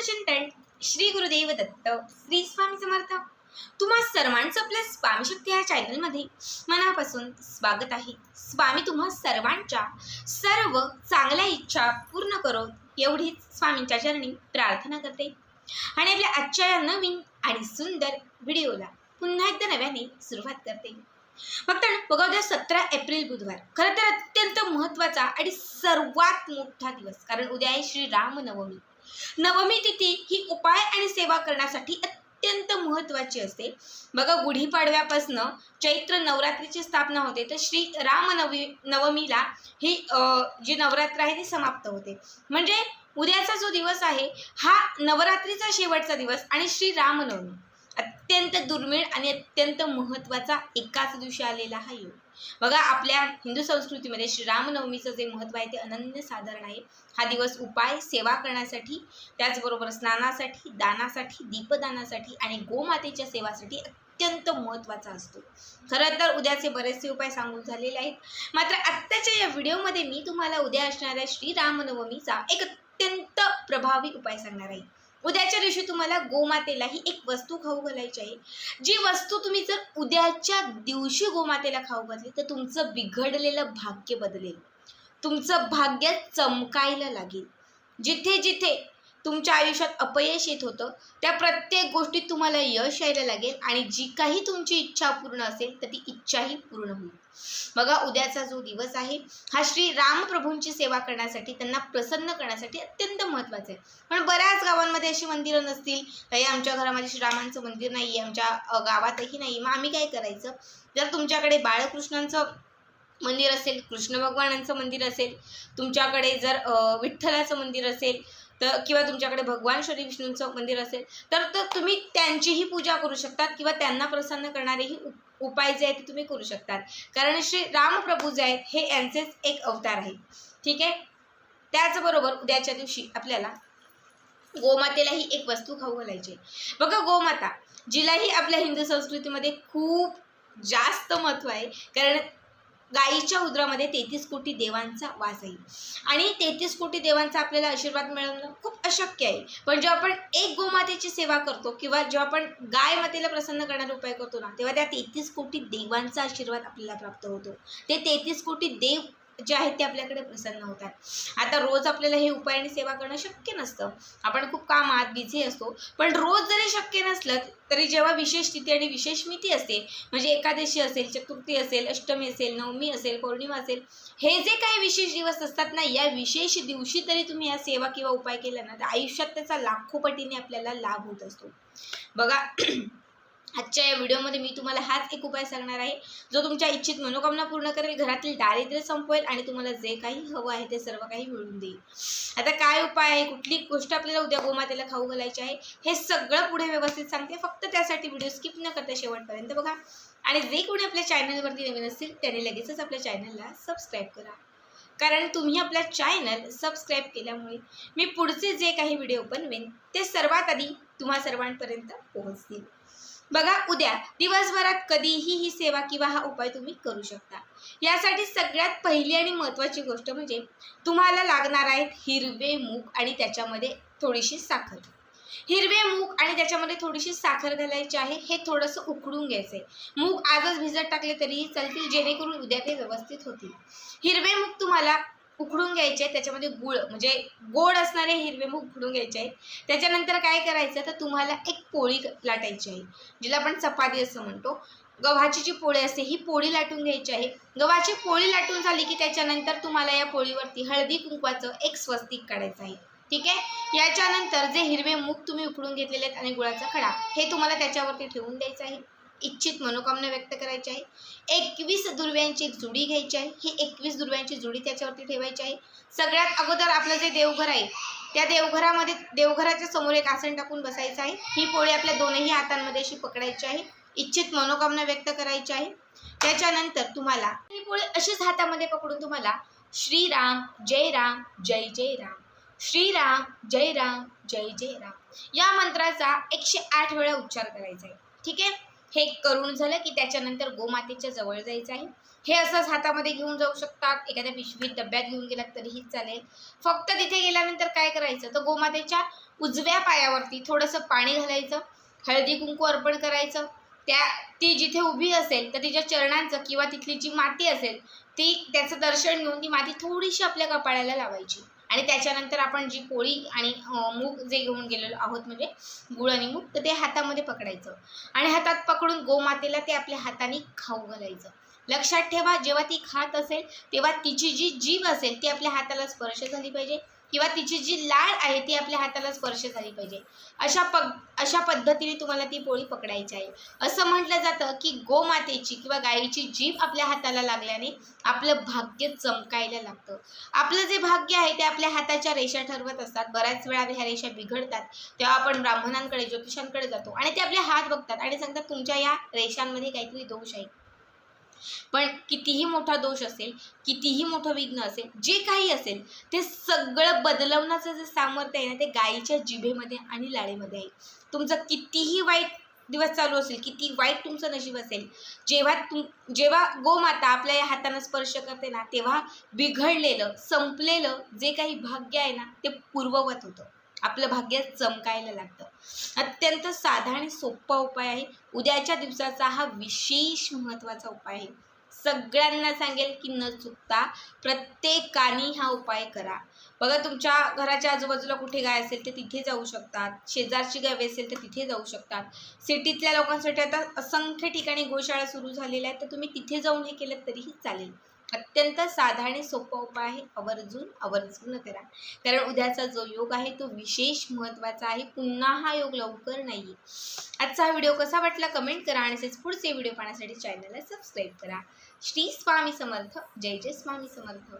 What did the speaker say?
चिंतन श्री गुरुदेव दत्त श्री स्वामी समर्थ. तुम्हा सर्वांचं आपल्या स्वामी शक्ती या चॅनलमध्ये मनापासून स्वागत आहे. स्वामी तुम्हा सर्वांच्या सर्व चांगल्या इच्छा पूर्ण करो एवढीच स्वामींच्या चरणी प्रार्थना करते. आणि आपल्या आजच्या या नवीन आणि सुंदर व्हिडिओला पुन्हा एकदा नव्याने सुरुवात करते. फक्त बघा उद्या सतरा एप्रिल बुधवार. खरं तर अत्यंत महत्त्वाचा आणि सर्वात मोठा दिवस. कारण उद्या आहे श्री रामनवमी नवमी तिथी ही उपाय आणि सेवा करण्यासाठी अत्यंत महत्त्वाची असते. बघा गुढीपाडव्यापासनं चैत्र नवरात्रीची स्थापना होते. तर श्री रामनवी नवमीला ही जी नवरात्र आहे ती समाप्त होते. म्हणजे उद्याचा जो दिवस आहे हा नवरात्रीचा शेवटचा दिवस आणि श्री रामनवमी अत्यंत दुर्मिळ आणि अत्यंत महत्त्वाचा एकाच दिवशी आलेला हा योग. बघा आपल्या हिंदू संस्कृतीमध्ये श्रीरामनवमीचं जे महत्त्व आहे ते अनन्य साधारण आहे. हा दिवस उपाय सेवा करण्यासाठी त्याचबरोबर स्नानासाठी दानासाठी दीपदानासाठी आणि गोमातेच्या सेवासाठी अत्यंत महत्त्वाचा असतो. खरं तर उद्याचे बरेचसे उपाय सांगून झालेले आहेत. मात्र आत्ताच्या या व्हिडिओमध्ये मी तुम्हाला उद्या असणाऱ्या श्रीरामनवमीचा एक अत्यंत प्रभावी उपाय सांगणार आहे. उद्याच्या दिवशी तुम्हाला गोमातेला ही एक वस्तू खाऊ घालायची आहे. जी वस्तू तुम्ही जर उद्याच्या दिवशी गोमातेला खाऊ घातली तर तुमचं बिघडलेलं भाग्य बदलेल. तुमचं भाग्य चमकायला लागेल. जिथे जिथे तुमच्या आयुष्यात अपयश येत होतं त्या प्रत्येक गोष्टीत तुम्हाला यश यायला लागेल आणि जी काही तुमची इच्छा पूर्ण असेल तर ती इच्छाही पूर्ण होईल. बघा उद्याचा जो दिवस आहे हा श्री रामप्रभूंची सेवा करण्यासाठी त्यांना प्रसन्न करण्यासाठी अत्यंत महत्त्वाचा आहे. पण बऱ्याच गावांमध्ये अशी मंदिरं नसतील काही आमच्या घरामध्ये श्रीरामांचं मंदिर नाही आहे आमच्या गावातही नाही मग आम्ही काय करायचं? जर तुमच्याकडे बाळकृष्णांचं मंदिर असेल कृष्ण भगवानांचं मंदिर असेल तुमच्याकडे जर विठ्ठलाचं मंदिर असेल तर किंवा तुमच्याकडे भगवान श्री विष्णूंचं मंदिर असेल तर तर तुम्ही त्यांचीही पूजा करू शकतात किंवा त्यांना प्रसन्न करणारेही उप- उपाय जे आहेत ते तुम्ही करू शकतात. कारण श्री रामप्रभू जे आहेत हे यांचेच एक अवतार आहे ठीक आहे? त्याचबरोबर उद्याच्या दिवशी आपल्याला गोमातेलाही एक वस्तू खाऊ घालायची बघा गोमाता जिलाही आपल्या हिंदू संस्कृतीमध्ये खूप जास्त महत्त्व आहे. कारण गाईच्या उदरामध्ये तेहतीस कोटी देवांचा वास आहे. आणि तेहतीस कोटी देवांचा आपल्याला आशीर्वाद मिळवणं खूप अशक्य आहे. पण जेव्हा आपण एक गोमातेची सेवा करतो किंवा जेव्हा आपण गाय मातेला प्रसन्न करणारे उपाय करतो ना तेव्हा त्या तेहतीस कोटी देवांचा आशीर्वाद आपल्याला प्राप्त होतो. ते तेहतीस कोटी देव जे आहेत ते आपल्याकडे प्रसन्न होतात. आता रोज आपल्याला हे उपाय आणि सेवा करणं शक्य नसतं. आपण खूप कामात बिझी असतो. पण रोज जरी शक्य नसलं तरी जेव्हा विशेष तिथी आणि विशेष मिती असते म्हणजे एकादशी असेल चतुर्थी असेल अष्टमी असेल नवमी असेल पौर्णिमा असेल हे जे काही विशेष दिवस असतात ना या विशेष दिवशी तरी तुम्ही या सेवा किंवा उपाय केला ना तर आयुष्यात त्याचा लाखो पटीने आपल्याला लाभ होत असतो. बघा आजच्या या व्हिडिओमध्ये मी तुम्हाला हाच एक उपाय सांगणार आहे. जो तुमच्या इच्छित मनोकामना पूर्ण करेल घरातील दारिद्र्य संपवेल आणि तुम्हाला जे काही हवं आहे ते सर्व काही मिळून देईल. आता काय उपाय आहे? कुठली गोष्ट आपल्याला उद्या गोमातेला खाऊ घालायची आहे? हे सगळं पुढे व्यवस्थित सांगते. फक्त त्यासाठी व्हिडिओ स्किप न करता शेवटपर्यंत बघा. आणि जे कोणी आपल्या चॅनलवरती नवीन असतील त्याने लगेचच आपल्या चॅनलला सबस्क्राईब करा. कारण तुम्ही आपला चॅनल सबस्क्राईब केल्यामुळे मी पुढचे जे काही व्हिडिओ बनवेन ते सर्वात आधी तुम्हा सर्वांपर्यंत पोहोचतील. बघा उद्या दिवसभरात कधीही ही सेवा किंवा हा उपाय तुम्ही करू शकता. यासाठी सगळ्यात पहिली आणि महत्त्वाची गोष्ट म्हणजे तुम्हाला लागणार आहेत हिरवे मूग आणि त्याच्यामध्ये थोडीशी साखर. हिरवे मूग आणि त्याच्यामध्ये थोडीशी साखर घालायची आहे हे थोडंसं उकडून घ्यायचं आहे मूग आजच भिजत टाकले तरीही चालतील जेणेकरून उद्या ते व्यवस्थित होतील. हिरवे मूग तुम्हाला उकडून घ्यायचे आहेत त्याच्यामध्ये गुळ म्हणजे गोड असणारे हिरवे मूग उकडून घ्यायचे. आहेत त्याच्यानंतर काय करायचं? तर तुम्हाला एक पोळी लाटायची आहे जिला आपण चपाती असं म्हणतो. गव्हाची जी पोळी असते ही पोळी लाटून घ्यायची आहे. गव्हाची पोळी लाटून झाली की त्याच्यानंतर तुम्हाला या पोळीवरती हळदी कुंकवाचं एक स्वस्तिक काढायचं आहे. ठीक आहे? याच्यानंतर जे हिरवे मूग तुम्ही उकडून घेतलेले आहेत आणि गुळाचा खडा हे तुम्हाला त्याच्यावरती ठेवून द्यायचं आहे. इच्छित मनोकामना व्यक्त करायची आहे. एकवीस दुर्व्यांची एक जुडी घ्यायची आहे. ही एकवीस दुर्व्यांची जुडी त्याच्यावरती ठेवायची आहे. सगळ्यात अगोदर आपलं जे देवघर आहे त्या देवघरामध्ये देवघराच्या समोर एक आसन टाकून बसायचं आहे. ही पोळी आपल्या दोनही हातांमध्ये अशी पकडायची आहे. इच्छित मनोकामना व्यक्त करायची आहे. त्याच्यानंतर तुम्हाला ही पोळी अशीच हातामध्ये पकडून तुम्हाला श्रीराम जय राम जय जय राम. श्रीराम जय राम जय जय राम. या मंत्राचा एकशे आठ वेळा उच्चार करायचा आहे. ठीक आहे? हे करून झालं की त्याच्यानंतर गोमातेच्या जवळ जायचं आहे. हे असंच हातामध्ये घेऊन जाऊ शकतात. एखाद्या पिशवीत डब्यात घेऊन गेलात तरीही चालेल. फक्त तिथे गेल्यानंतर काय करायचं? तर गोमातेच्या उजव्या पायावरती थोडंसं पाणी घालायचं. हळदी कुंकू अर्पण करायचं. त्या ती जिथे उभी असेल तर तिच्या चरणांचं किंवा तिथली जी माती असेल ती त्याचं दर्शन घेऊन ती माती थोडीशी आपल्या कपाळाला लावायची. आणि त्याच्यानंतर आपण जी पोळी आणि मूग जे घेऊन गेलेलो आहोत म्हणजे गुळ आणि मूग तर ते हातामध्ये पकडायचं. आणि हातात पकडून गोमातेला ते आपल्या हाताने खाऊ घालायचं. लक्षात ठेवा जेव्हा ती खात असेल तेव्हा तिची जी जीभ असेल ती आपल्या हाताला स्पर्श झाली पाहिजे. किंवा तिची जी लाळ आहे ती आपल्या हाताला स्पर्श झाली पाहिजे. अशा पग अशा पद्धतीने तुम्हाला ती पोळी पकडायची आहे. असं म्हटलं जातं की गोमातेची किंवा गायीची जीभ आपल्या हाताला लागल्याने आपलं भाग्य चमकायला लागतं. आपलं जे भाग्य आहे ते आपल्या हाताच्या रेषा ठरवत असतात. बऱ्याच वेळा ह्या रेषा बिघडतात. तेव्हा आपण ब्राह्मणांकडे ज्योतिषांकडे जातो आणि ते आपले हात बघतात आणि सांगतात तुमच्या या रेषांमध्ये काहीतरी दोष आहे. पण कितीही मोठा दोष असेल कितीही मोठं विघ्न असेल जे काही असेल ते सगळं बदलवण्याचं जे सामर्थ्य आहे ना ते गायीच्या जिभेमध्ये आणि लाळेमध्ये आहे. तुमचं कितीही वाईट दिवस चालू असेल किती वाईट तुमचं नशीब असेल जेव्हा तुम जेव्हा गोमाता आपल्या या हातानं स्पर्श करते ना तेव्हा बिघडलेलं संपलेलं जे काही भाग्य आहे ना ते पूर्ववत होतं. आपलं भाग्य चमकायला लागतं. अत्यंत साधा आणि सोपा उपाय आहे. उद्याच्या दिवसाचा हा विशेष महत्त्वाचा उपाय आहे. सगळ्यांना सांगेल की न चुकता प्रत्येकाने हा उपाय करा. बघा तुमच्या घराच्या आजूबाजूला कुठे गाय असेल तर तिथे जाऊ शकतात. शेजारची गावे असेल तर तिथे जाऊ शकतात. सिटीतल्या लोकांसाठी आता असंख्य ठिकाणी गोशाळा सुरू झालेल्या आहेत. तर तुम्ही तिथे जाऊन हे केलं तरीही चालेल. अत्यंत साधा आणि सोपा उपाय आहे. आवर्जून आवर्जून करा. कारण उद्याचा जो योग आहे तो विशेष महत्त्वाचा आहे. पुन्हा हा योग लवकर नाही आजचा हा व्हिडिओ कसा वाटला कमेंट करा आणि तसेच पुढचे व्हिडिओ पाहण्यासाठी चॅनलला सबस्क्राईब करा. श्री स्वामी समर्थ. जय जय स्वामी समर्थ.